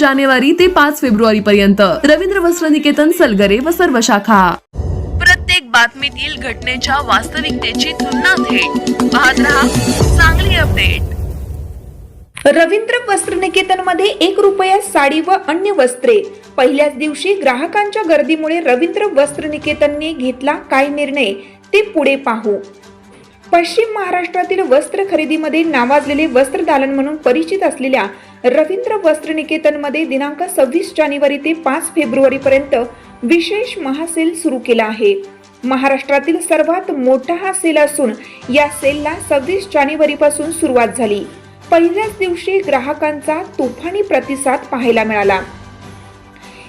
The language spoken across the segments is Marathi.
जानेवारी ते पाच फेब्रुवारी पर्यंत रवींद्र वस्त्र निकेतन सलगरे व सर्व शाखा. प्रत्येक बातमीतील घटनेच्या वास्तविकतेची तुलना थेट. पाहत रहा चांगली अपडेट. रवींद्र वस्त्रनिकेतनमध्ये एक रुपयात साडी व अन्य वस्त्रे. पहिल्याच दिवशी ग्राहकांच्या गर्दीमुळे रवींद्र वस्त्रनिकेतनने घेतला काय निर्णय ते पुढे पाहू. पश्चिम महाराष्ट्रातील वस्त्र खरेदीमध्ये नावाजलेले वस्त्र दालन म्हणून परिचित असलेल्या रवींद्र वस्त्र निकेतनमध्ये दिनांक सव्वीस जानेवारी ते पाच फेब्रुवारी पर्यंत विशेष महासेल सुरू केला आहे. महाराष्ट्रातील सर्वात मोठा हा सेल असून या सेलला सव्वीस जानेवारी पासून सुरुवात झाली. पहिल्याच दिवशी ग्राहकांचा तुफानी प्रतिसाद पाहायला मिळाला.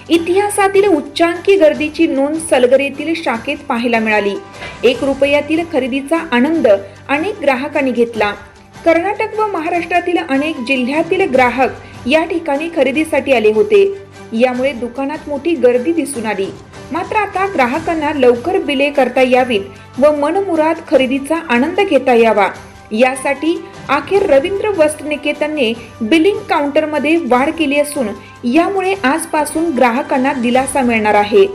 इतिहासातील उच्चांकी गर्दीची नोंद सलगर येथील शाखेत पाहायला मिळाली. एक रुपयातील खरेदीचा आनंद अनेक ग्राहकांनी घेतला. कर्नाटक व महाराष्ट्रातील अनेक जिल्ह्यातील ग्राहक या ठिकाणी खरेदीसाठी आले होते. यामुळे दुकानात मोठी गर्दी दिसून आली. मात्र आता ग्राहकांना लवकर बिले करता यावीत व मनमुराद खरेदीचा आनंद घेता यावा. यासाठी अखेर रवींद्र वस्त्र निकेतनने बिलिंग काउंटरमध्ये वाढ केली असून यामुळे आजपासून ग्राहकांना दिलासा मिळणार आहे.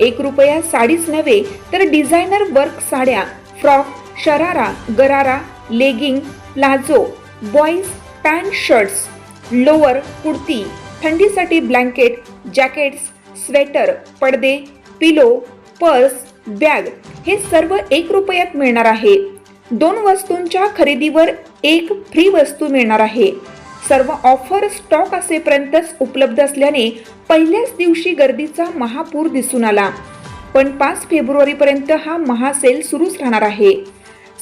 एक रुपया साडीच नव्हे तर डिझायनर वर्क साड्या frock sharara gharara legging palazzo boys pant shirts lower kurti थंडीसाठी ब्लँकेट जॅकेट्स स्वेटर पडदे पिलो पर्स बॅग हे सर्व एक रुपयात मिळणार आहे. दोन वस्तूंच्या खरेदीवर एक फ्री वस्तू मिळणार आहे. सर्व ऑफर स्टॉक असेपर्यंतच उपलब्ध असल्याने पहिल्याच दिवशी गर्दीचा महापूर दिसून आला. पण पाच फेब्रुवारीपर्यंत हा महासेल सुरूच राहणार आहे.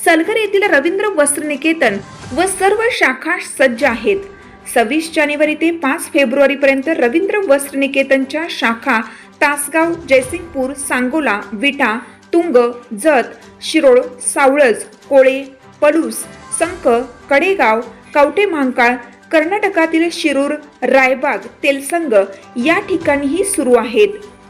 सलगर येथील रवींद्र वस्त्र निकेतन व सर्व शाखा सज्ज आहेत. सव्वीस जानेवारी ते पाच फेब्रुवारीपर्यंत रवींद्र वस्त्र निकेतनच्या शाखा तासगाव जयसिंगपूर सांगोला विटा तुंग जत शिरोळ सावळज कोळे पलूस संख कडेगाव कवठे महांकाळ कर्नाटकातील शिरूर रायबाग तेलसंग या ठिकाणीही सुरू आहेत.